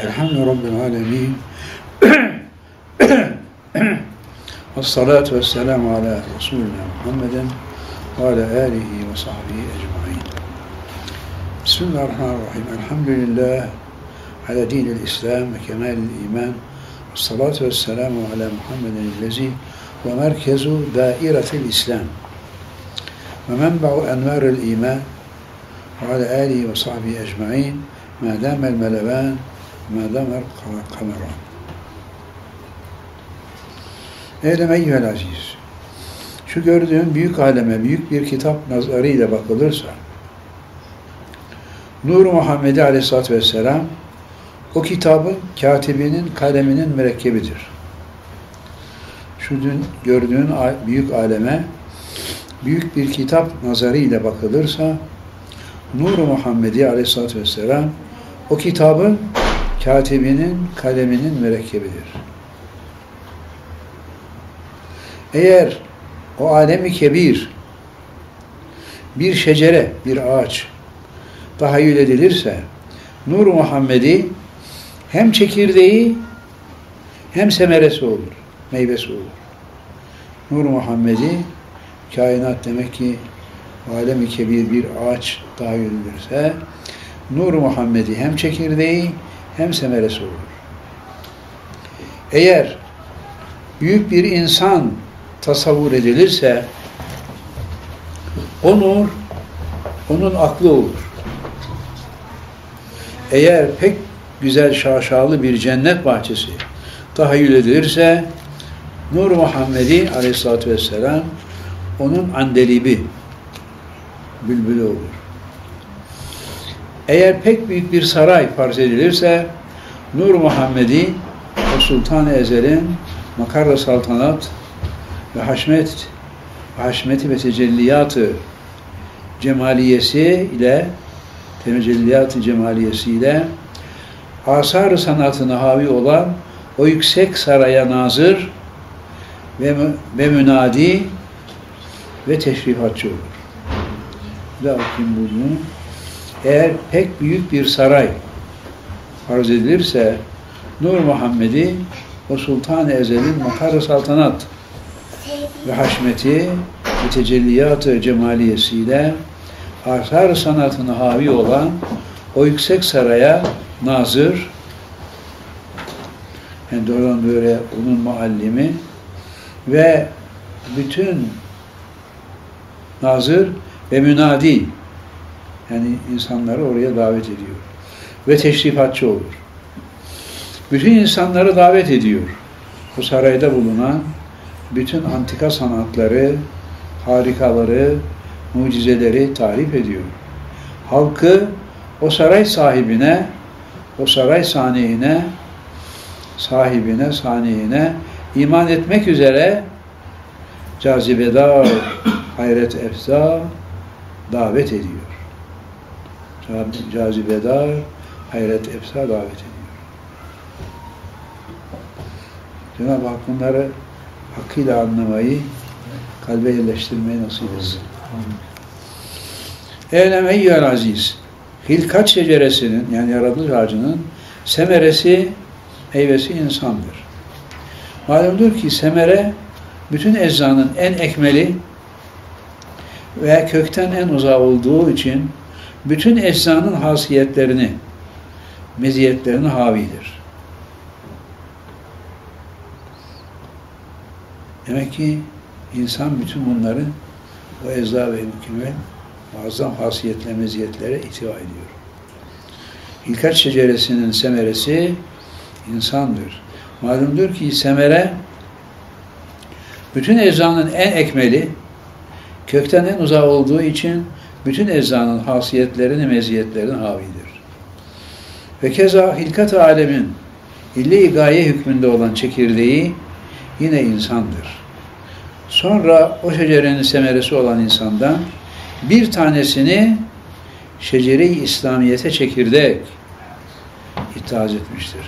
الحمد رب العالمين. والصلاة والسلام على رسولنا محمد وعلى آله وصحبه أجمعين. بسم الله الرحمن الرحيم. الحمد لله على دين الإسلام وكمال الإيمان. والصلاة والسلام على محمد الذي ومركز دائرة الإسلام. ومنبع أنوار الإيمان. وعلى آله وصحبه أجمعين. ما دام الملبان ma damel kameran. Eylem eyyühel aziz. Şu gördüğün büyük aleme, büyük bir kitap nazarıyla bakılırsa, Nur Muhammed Aleyhisselatü Vesselam o kitabın katibinin kaleminin mürekkebidir. Şu dün gördüğün büyük aleme büyük bir kitap nazarıyla bakılırsa Nur Muhammedi Aleyhisselatü Vesselam o kitabın katibinin kaleminin mürekkebidir. Eğer o alemi kebir bir şecere, bir ağaç tahayyül edilirse Nur Muhammedi hem çekirdeği hem semeresi olur, meyvesi olur. Nur Muhammedi kainat demek ki alemi kebir bir ağaç tahayyül edilirse Nur Muhammedi hem çekirdeği hem semeresi olur. Eğer büyük bir insan tasavvur edilirse o nur onun aklı olur. Eğer pek güzel şaşalı bir cennet bahçesi tahayyül edilirse Nur Muhammedi aleyhissalatü vesselam onun andelibi bülbülü olur. Eğer pek büyük bir saray farz edilirse Nur Muhammedi o Sultan-ı Ezel'in makarra saltanat ve haşmet haşmeti ve tecelliyatı cemaliyesi ile tecelliyatı cemaliyesi ile asar sanatına havi olan o yüksek saraya nazır ve, ve münadi ve teşrifatçı olur. Daha okuyayım bunu. Eğer pek büyük bir saray arz edilirse Nur Muhammed'i o Sultan-ı Ezel'in makar saltanat ve haşmeti ve tecelliyatı cemaliyesiyle asar sanatına havi olan o yüksek saraya nazır. Yani doğrudan böyle onun muallimi ve bütün nazır ve münadi yani insanları oraya davet ediyor. Ve teşrifatçı olur. Bütün insanları davet ediyor. Bu sarayda bulunan bütün antika sanatları, harikaları, mucizeleri tarif ediyor. Halkı o saray sahibine, o saray saniyine, sahibine, saniyine iman etmek üzere cazibedar, hayret efza davet ediyor. Cazibedar, hayret efza davet ediyor. Cenab-ı Hak bunları hakkıyla anlamayı, kalbe yerleştirmeyi nasip etsin. Eylem eyyel aziz. Hilkat şeceresinin yani yaratılış ağacının semeresi, meyvesi insandır. Malumdur ki semere bütün eczanın en ekmeli ve kökten en uzak olduğu için bütün eczanın hasiyetlerini, meziyetlerini havidir. Demek ki insan bütün bunların o ecza ve mükemmel muazzam hasiyetle meziyetlere itiva ediyor. Hilkat şeceresinin semeresi insandır. Malumdur ki semere bütün eczanın en ekmeli, kökten en uzak olduğu için bütün eczanın hasiyetlerini, meziyetlerini havidir. Ve keza hilkat alemin illi gaye hükmünde olan çekirdeği yine insandır. Sonra o şecerenin semeresi olan insandan bir tanesini şecere-i İslamiyet'e çekirdek ithaz etmiştir.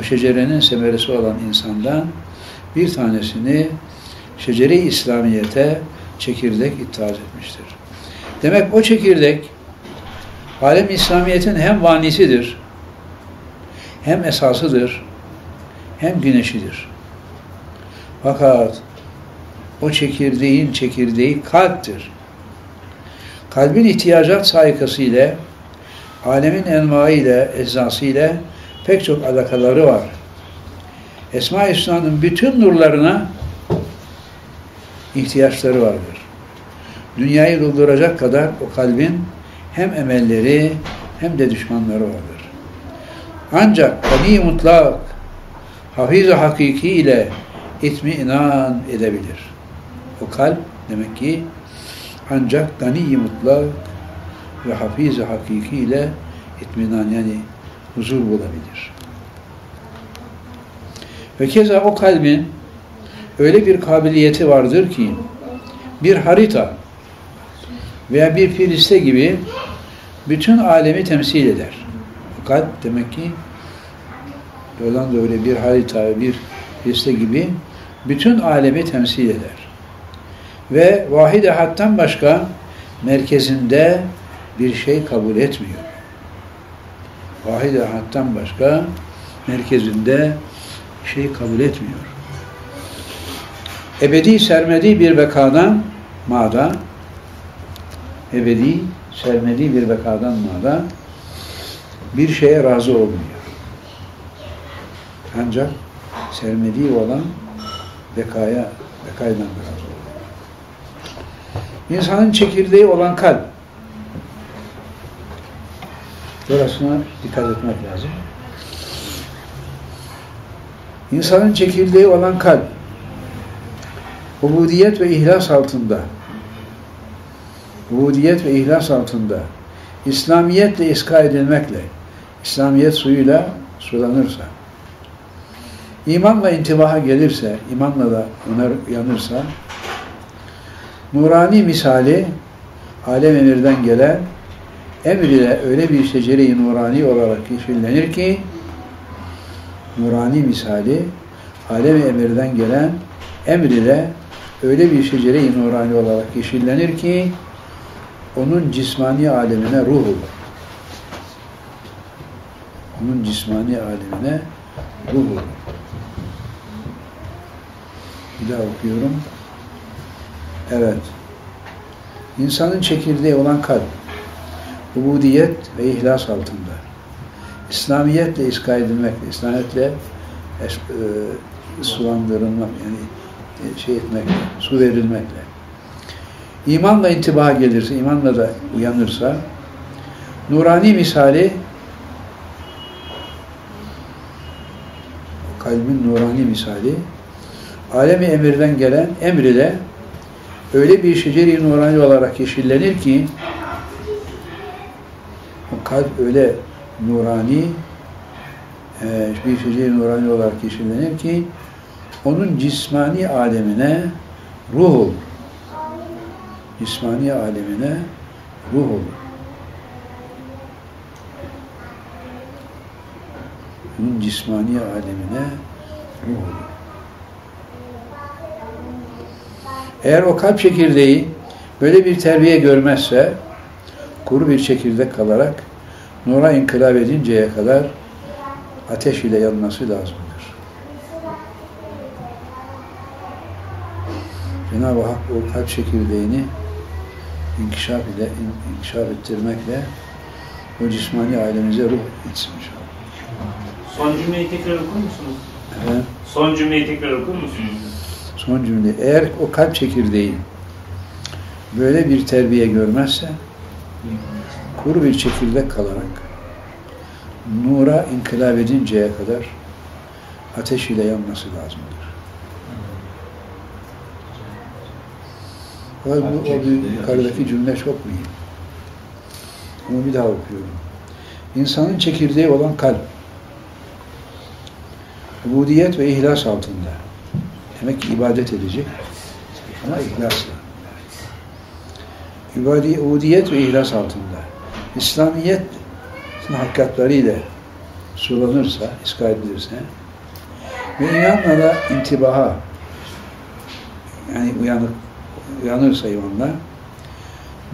O şecerenin semeresi olan insandan bir tanesini şecere-i İslamiyet'e çekirdek ithaz etmiştir. Demek o çekirdek alem İslamiyet'in hem vanisidir hem esasıdır hem güneşidir. Fakat o çekirdeğin çekirdeği kalptir. Kalbin ihtiyacat saykası ile, alemin envai ile, eczası ile pek çok alakaları var. Esma-i bütün nurlarına ihtiyaçları vardır. Dünyayı dolduracak kadar o kalbin hem emelleri hem de düşmanları vardır. Ancak gani mutlak, hafiz hakiki ile itminan edebilir. O kalp demek ki ancak gani mutlak ve hafiz hakiki ile itminan yani huzur bulabilir. Ve keza o kalbin öyle bir kabiliyeti vardır ki bir harita veya bir filiste gibi bütün alemi temsil eder. Kalp demek ki Yoldan da öyle bir harita, bir filiste gibi bütün alemi temsil eder. Ve vahid hattan başka merkezinde bir şey kabul etmiyor. Vahid hattan başka merkezinde şey kabul etmiyor. Ebedi sermedi bir bekadan mada ebedi sermedi bir bekadan mada bir şeye razı olmuyor. Ancak sermediği olan bekaya, bekaydan razı oluyor. İnsanın çekirdeği olan kalp. Burasına dikkat etmek lazım. İnsanın çekirdeği olan kalp, ubudiyet ve ihlas altında, ubudiyet ve ihlas altında, İslamiyetle iska edilmekle, İslamiyet suyuyla sulanırsa, imanla intibaha gelirse, imanla da uyanırsa, nurani misali, alem emirden gelen, emir ile öyle bir şecere-i nurani olarak yeşillenir ki, nurani misali, alem emirden gelen emr ile öyle bir şecere-i nurani olarak yeşillenir ki, onun cismani alemine ruh olur. Onun cismani alemine ruh olur. Bir daha okuyorum. Evet. İnsanın çekirdeği olan kalp, ubudiyet ve ihlas altında. İslamiyetle iska edilmekle, İslamiyetle e, sulandırılmak, yani şey etmekle, su verilmekle. İmanla intibaha gelirse, imanla da uyanırsa, nurani misali, kalbin nurani misali, alemi emirden gelen emr ile öyle bir şeceri nurani olarak yeşillenir ki, o kalp öyle nurani, e, bir şeceri nurani olarak yeşillenir ki, onun cismani alemine ruh olur cismani alemine ruh olur. Bunun cismani alemine ruh olur. Eğer o kalp çekirdeği böyle bir terbiye görmezse kuru bir çekirdek kalarak nura inkılap edinceye kadar ateş ile yanması lazım. Cenab-ı Hak o kalp çekirdeğini inkişaf ile inkişaf ettirmekle o cismani ailemize ruh etsin inşallah. Son cümleyi tekrar okur musunuz? Evet. Son cümleyi tekrar okur musunuz? Son cümle. Eğer o kalp çekirdeği böyle bir terbiye görmezse kuru bir çekirdek kalarak nura inkılap edinceye kadar ateş ile yanması lazımdır. Fakat bu, o bir, yukarıdaki cümle çok mühim. Onu bir daha okuyorum. İnsanın çekirdeği olan kalp, ubudiyet ve ihlas altında. Demek ki ibadet edecek ama ihlasla. İbadi, ubudiyet ve ihlas altında. İslamiyet hakikatlarıyla sulanırsa, iska edilirse ve inanla da intibaha yani uyanık uyanırsa imanla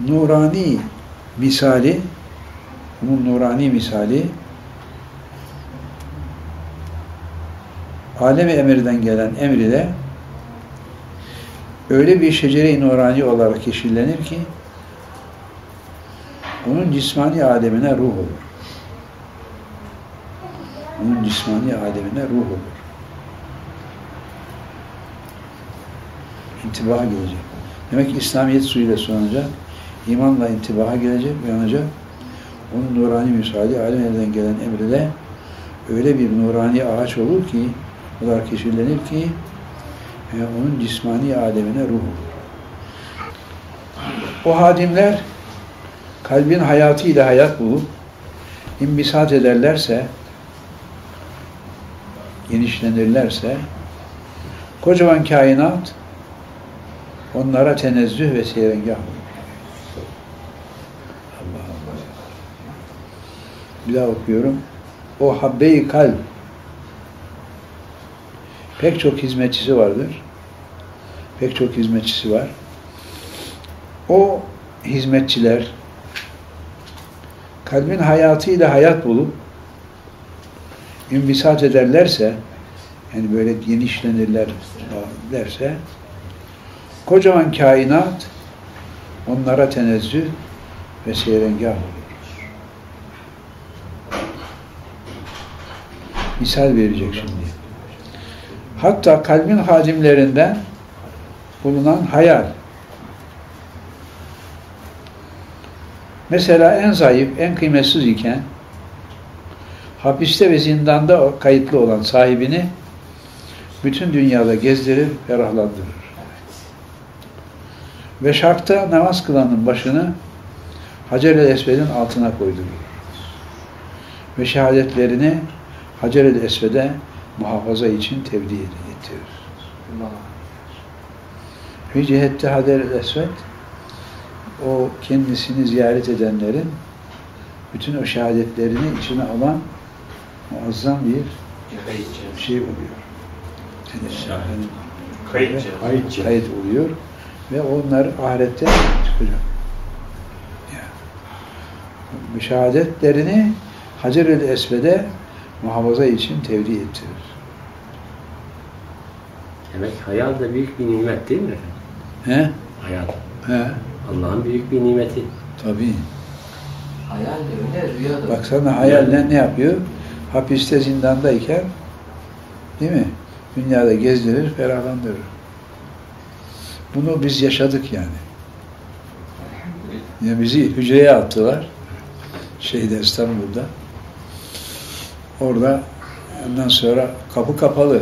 nurani misali bunun nurani misali alemi emirden gelen emir ile öyle bir şecere-i nurani olarak yeşillenir ki onun cismani alemine ruh olur. Onun cismani alemine ruh olur. İntibaha gelecek. Demek ki İslamiyet suyuyla sulanacak, imanla intibaha gelecek, uyanacak. Onun nurani müsaade, alem elden gelen emrede öyle bir nurani ağaç olur ki, olarak yeşillenir ki, e, onun cismani alemine ruh olur. O hadimler kalbin hayatı ile hayat bulup imbisat ederlerse, genişlenirlerse, kocaman kainat onlara tenezzüh ve seyrengah. Allah Allah. Bir daha okuyorum. O habbe-i kalp pek çok hizmetçisi vardır. Pek çok hizmetçisi var. O hizmetçiler kalbin hayatıyla hayat bulup imbisat ederlerse yani böyle genişlenirler derse kocaman kainat onlara tenezzüh ve seyrengah olur. Misal verecek şimdi. Hatta kalbin hadimlerinden bulunan hayal. Mesela en zayıf, en kıymetsiz iken hapiste ve zindanda kayıtlı olan sahibini bütün dünyada gezdirir, ferahlandırır. Ve şarkta namaz kılanın başını Hacer-i Esved'in altına koydurur. Ve şehadetlerini Hacer-i Esved'e muhafaza için tevdi ettirir. Bir cihette Hacer-i Esved o kendisini ziyaret edenlerin bütün o şehadetlerini içine alan muazzam bir şey oluyor. Yani. Kayıt, kayıt oluyor ve onlar ahirette çıkacak. Yani, şehadetlerini Hacer-i Esved'e muhafaza için tevdi ettirir. Demek hayal da büyük bir nimet değil mi efendim? He? Hayal. He? Allah'ın büyük bir nimeti. Tabii. Hayal de öyle, rüya da. Baksana hayalle ne yapıyor? Hapiste zindandayken değil mi? Dünyada gezdirir, ferahlandırır. Bunu biz yaşadık yani. Ya bizi hücreye attılar. Şeyde İstanbul'da. Orada ondan sonra kapı kapalı.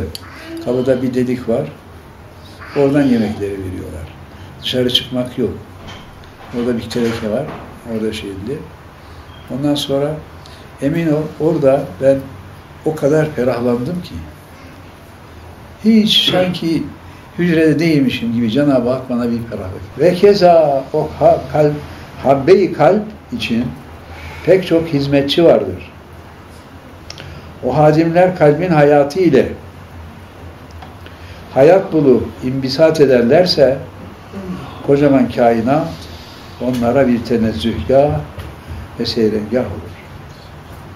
Kapıda bir delik var. Oradan yemekleri veriyorlar. Dışarı çıkmak yok. Orada bir teneke var. Orada şeydi. Ondan sonra emin ol orada ben o kadar ferahlandım ki hiç sanki hücrede değilmişim gibi Cenab-ı Hak bana bir ferahlık. Ve keza o kalp, habbe-i kalp için pek çok hizmetçi vardır. O hadimler kalbin hayatı ile hayat bulup imbisat ederlerse kocaman kainat onlara bir tenezzühgah ve seyrengah olur.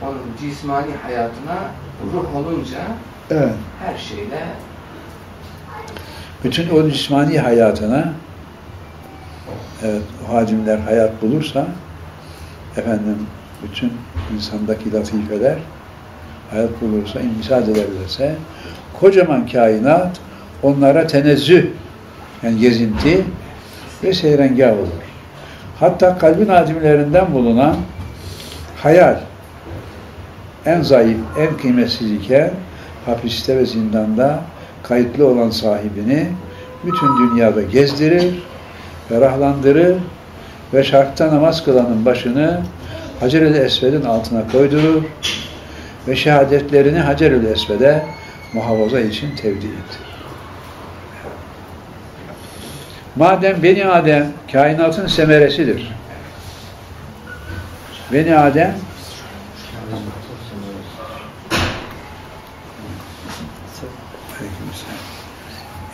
Onun cismani hayatına ruh olunca Evet. her şeyle Bütün o cismani hayatına evet, o hadimler hayat bulursa efendim bütün insandaki latifeler hayat bulursa, imtisal ederlerse kocaman kainat onlara tenezzüh yani gezinti ve seyrengah olur. Hatta kalbin hadimlerinden bulunan hayal en zayıf, en kıymetsiz iken hapiste ve zindanda kayıtlı olan sahibini bütün dünyada gezdirir, ferahlandırır ve şarkta namaz kılanın başını Hacer-i Esved'in altına koydurur ve şehadetlerini Hacer-i Esved'e muhafaza için tevdi ettirir. Madem Beni Adem kainatın semeresidir. Beni Adem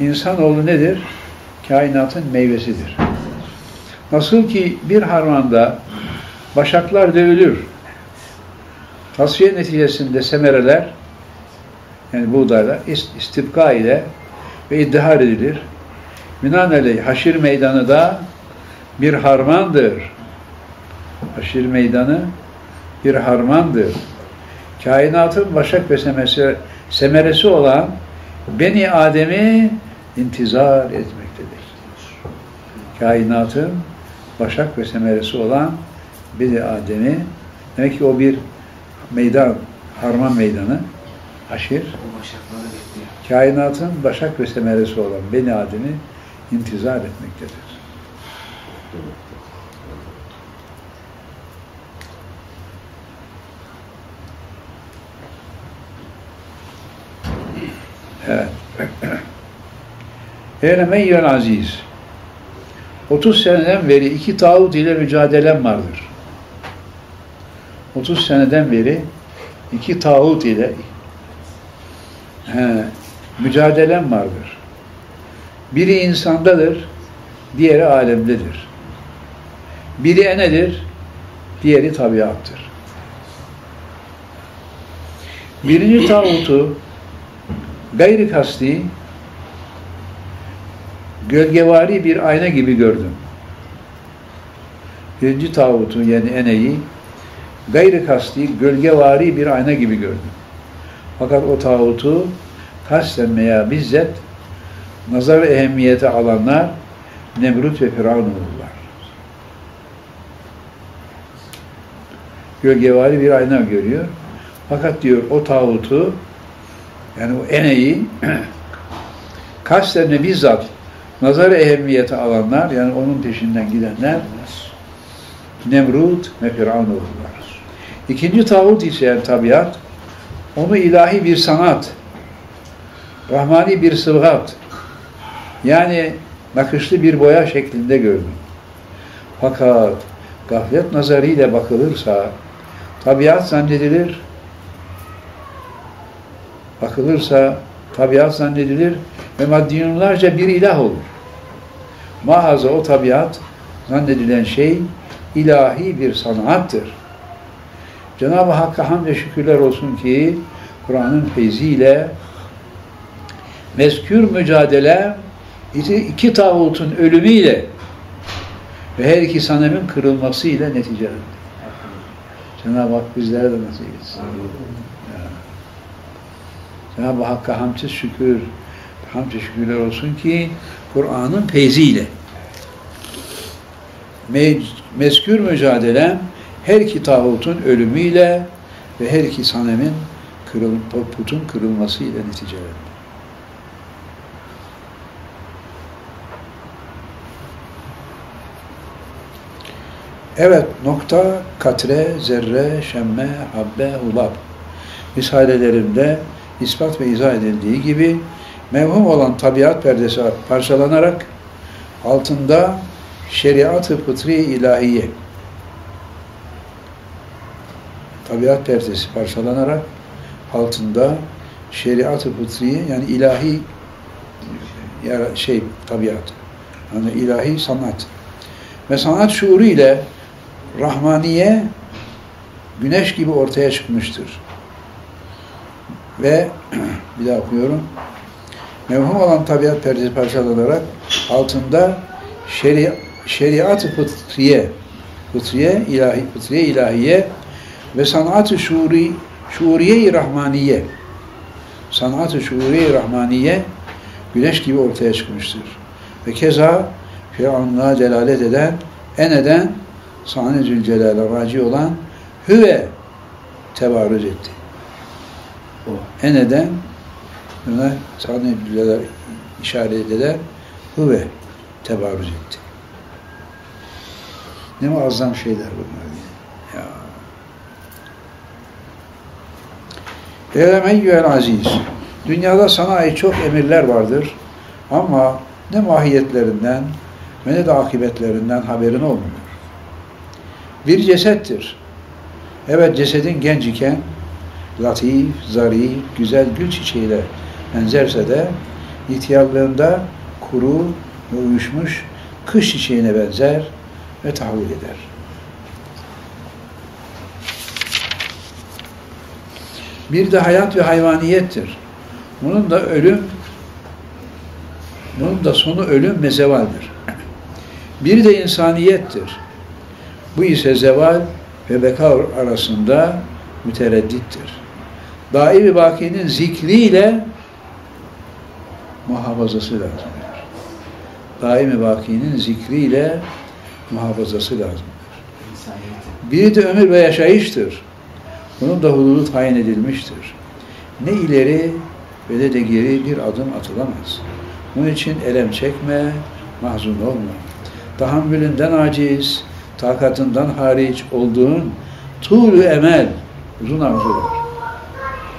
İnsanoğlu nedir? Kainatın meyvesidir. Nasıl ki bir harmanda başaklar dövülür, tasfiye neticesinde semereler yani buğdayla ist- istibka ile ve iddihar edilir. Binaenaleyh haşir meydanı da bir harmandır. Haşir meydanı bir harmandır. Kainatın başak ve semeresi olan Beni Adem'i intizar etmektedir. Kainatın başak ve semeresi olan Beni Adem'i demek ki o bir meydan, harman meydanı, bekliyor. kainatın başak ve semeresi olan Beni Adem'i intizar etmektedir. Evet. Eylemeyyel aziz. 30 seneden beri iki tağut ile mücadelem vardır. 30 seneden beri iki tağut ile he, mücadelem vardır. Biri insandadır, diğeri alemdedir. Biri enedir, diğeri tabiattır. Birinci tağutu gayri kasti gölgevari bir ayna gibi gördüm. Birinci tağutu yani eneyi gayri kasti gölgevari bir ayna gibi gördüm. Fakat o tağutu kasten veya bizzet nazar ehemmiyete alanlar Nemrut ve Firavun olurlar. Gölgevari bir ayna görüyor. Fakat diyor o tağutu yani o eneyi kasten bizzat nazar ehemmiyete alanlar yani onun peşinden gidenler Nemrut ve Firavun olurlar. İkinci tağut ise yani tabiat onu ilahi bir sanat, rahmani bir sıvgat, yani nakışlı bir boya şeklinde gördüm. Fakat gaflet nazarıyla bakılırsa tabiat zannedilir, bakılırsa tabiat zannedilir ve maddiyonlarca bir ilah olur. Mahaza o tabiat zannedilen şey ilahi bir sanattır. Cenab-ı Hakk'a hamd ve şükürler olsun ki Kur'an'ın feyziyle mezkür mücadele iki, iki tağutun ölümüyle ve her iki sanemin kırılmasıyla neticelendi. Cenab-ı Hak bizlere de nasip etsin. Cenab-ı Hakk'a hamd şükür, hamd şükürler olsun ki Kur'an'ın feyziyle me- mezkür mücadele her iki tağutun ölümüyle ve her iki sanemin kırıl, putun kırılmasıyla neticelendi. Evet, nokta, katre, zerre, şemme, habbe, hulab misalelerinde ispat ve izah edildiği gibi mevhum olan tabiat perdesi parçalanarak altında şeriat-ı fıtri ilahiye tabiat perdesi parçalanarak altında şeriat-ı fıtriye yani ilahi şey tabiat yani ilahi sanat ve sanat şuuru ile rahmaniye güneş gibi ortaya çıkmıştır. Ve bir daha okuyorum. Mevhum olan tabiat perdesi parçalanarak altında şeri, şeriat-ı fıtriye fıtriye ilahi fıtriye ilahiye ve sanat-ı şuuri şuuriye-i rahmaniye sanat-ı şuuriye-i rahmaniye güneş gibi ortaya çıkmıştır. Ve keza Firavunluğa delalet eden en eden Sani Zülcelal'e raci olan Hüve tebarüz etti. O en eden buna Sani Zülcelal işaret eder Hüve tebarüz etti. Ne muazzam şeyler bunlar. Ya. Eylemeyyüel aziz. Dünyada sana ait çok emirler vardır. Ama ne mahiyetlerinden ve ne de akibetlerinden haberin olmuyor. Bir cesettir. Evet cesedin genç iken latif, zarif, güzel gül çiçeğiyle benzerse de ihtiyarlığında kuru ve uyuşmuş kış çiçeğine benzer ve tahvil eder. Bir de hayat ve hayvaniyettir. Bunun da ölüm bunun da sonu ölüm ve zevaldir. Bir de insaniyettir. Bu ise zeval ve beka arasında mütereddittir. Daimi bakinin zikriyle muhafazası lazımdır. Daimi bakinin zikriyle muhafazası lazım. Biri de ömür ve yaşayıştır. Bunun da hududu tayin edilmiştir. Ne ileri ve ne de geri bir adım atılamaz. Bunun için elem çekme, mahzun olma. Tahammülünden aciz, takatından hariç olduğun tuğlu emel, uzun arzular.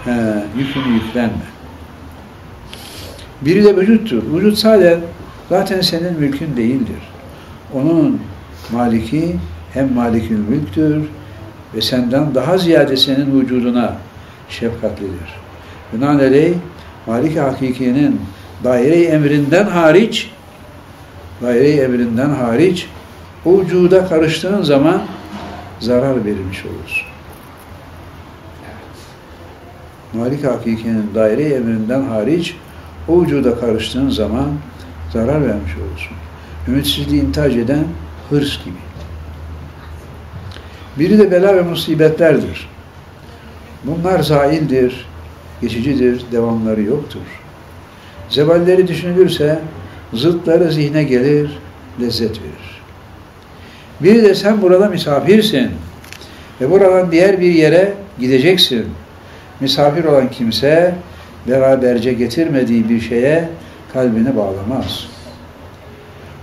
He, yükünü yüklenme. Biri de vücuttur. Vücut sadece zaten senin mülkün değildir. Onun maliki hem malikül mülktür ve senden daha ziyade senin vücuduna şefkatlidir. Binaenaleyh Malik Hakiki'nin daire-i emrinden hariç daire-i emrinden hariç vücuda karıştığın zaman zarar verilmiş olursun. Malik Hakiki'nin daire-i emrinden hariç o vücuda karıştığın zaman zarar vermiş olursun. Ümitsizliği intihac eden hırs gibi. Biri de bela ve musibetlerdir. Bunlar zaildir, geçicidir, devamları yoktur. Zevalleri düşünülürse zıtları zihne gelir, lezzet verir. Biri de sen burada misafirsin ve buradan diğer bir yere gideceksin. Misafir olan kimse beraberce getirmediği bir şeye kalbini bağlamaz.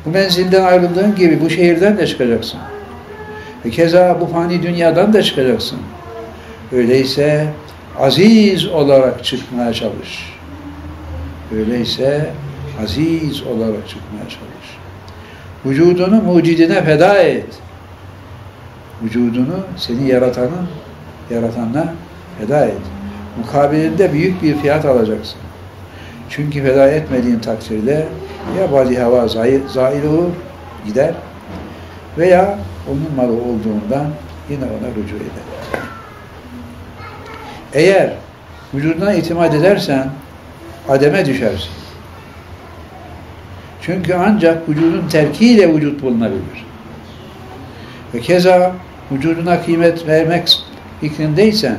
Bu menzilden ayrıldığın gibi bu şehirden de çıkacaksın. Ve keza bu fani dünyadan da çıkacaksın. Öyleyse aziz olarak çıkmaya çalış. Öyleyse aziz olarak çıkmaya çalış. Vücudunu mucidine feda et. Vücudunu seni yaratanın, yaratanına feda et. Mukabilinde büyük bir fiyat alacaksın. Çünkü feda etmediğin takdirde ya badi hava zail, zail olur, gider veya onun malı olduğundan yine ona rücu eder. Eğer vücuduna itimat edersen ademe düşersin. Çünkü ancak vücudun terkiyle vücut bulunabilir. Ve keza vücuduna kıymet vermek fikrindeysen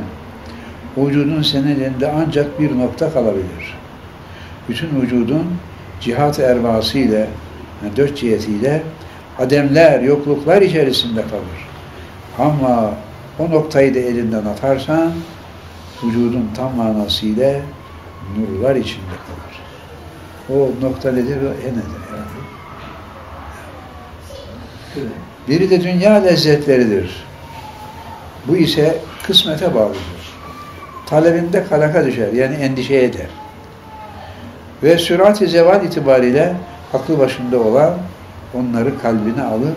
vücudun senin elinde ancak bir nokta kalabilir. Bütün vücudun cihat erbasıyla, yani dört cihetiyle ademler, yokluklar içerisinde kalır. Ama o noktayı da elinden atarsan vücudun tam manasıyla nurlar içinde kalır. O nokta nedir? O e nedir? Yani? Biri de dünya lezzetleridir. Bu ise kısmete bağlıdır. Talebinde kalaka düşer, yani endişe eder. Ve sürat-i zeval itibariyle aklı başında olan onları kalbine alıp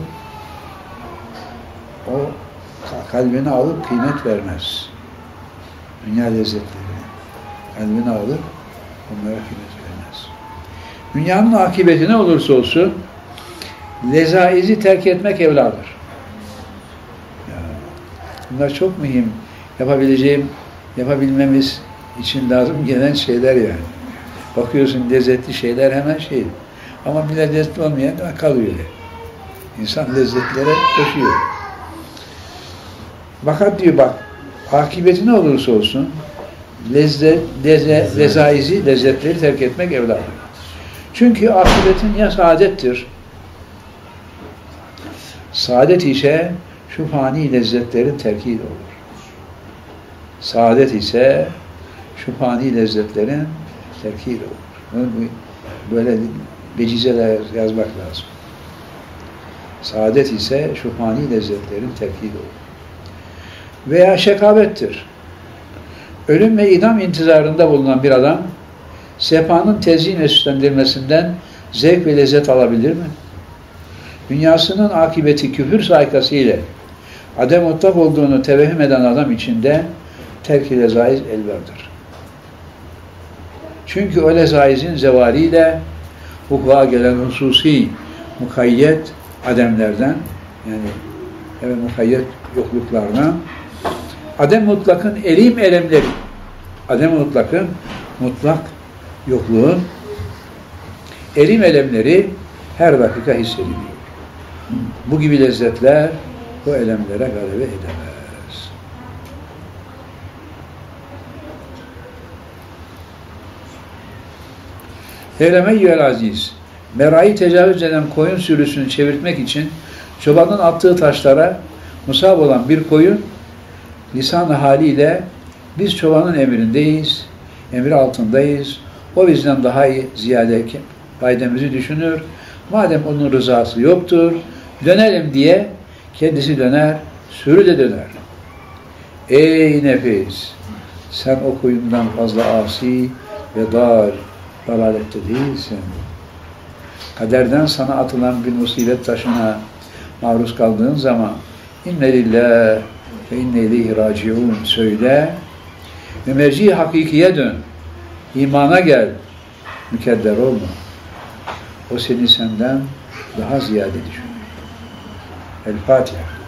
o kalbine alıp kıymet vermez. Dünya lezzetleri. Kalbine alıp onlara kıymet vermez. Dünyanın akıbeti ne olursa olsun lezaizi terk etmek evladır. Bunlar çok mühim. Yapabileceğim, yapabilmemiz için lazım gelen şeyler yani. Bakıyorsun lezzetli şeyler hemen şey. Ama bir lezzetli olmayan kalıyor. İnsan lezzetlere koşuyor. Fakat diyor bak, akıbeti ne olursa olsun lezzet, leze, lezaizi, lezzetleri terk etmek evladır. Çünkü akıbetin ya saadettir, saadet ise şu fani lezzetlerin terkiyle olur. Saadet ise şu fani lezzetlerin terkiyle olur. Böyle becizeler yazmak lazım. Saadet ise şu fani lezzetlerin terkiyle olur. Veya şekabettir. Ölüm ve idam intizarında bulunan bir adam sefanın tezyin ve süslendirmesinden zevk ve lezzet alabilir mi? Dünyasının akıbeti küfür saykası ile adem mutlak olduğunu tevehüm eden adam içinde terk-i lezaiz elverdir. Çünkü o lezaizin zevaliyle hukuka gelen hususi mukayyet ademlerden yani evet mukayyet yokluklarına adem mutlakın elim elemleri adem mutlakın mutlak yokluğun erim elemleri her dakika hissediliyor. Bu gibi lezzetler bu elemlere galebe edemez. Feylemeyyel aziz, merayı tecavüz eden koyun sürüsünü çevirtmek için çobanın attığı taşlara musab olan bir koyun lisan haliyle biz çobanın emrindeyiz, emri altındayız. O bizden daha iyi, ziyade faydamızı düşünür. Madem onun rızası yoktur, dönelim diye kendisi döner, sürü de döner. Ey nefis! Sen o koyundan fazla asi ve dar, dalalette değilsin. Kaderden sana atılan bir musibet taşına maruz kaldığın zaman inne lillah ve inne ileyhi raciun söyle ve merci hakikiye dön. İmana gel. Mükedder olma. O seni senden daha ziyade düşünür. El Fatiha.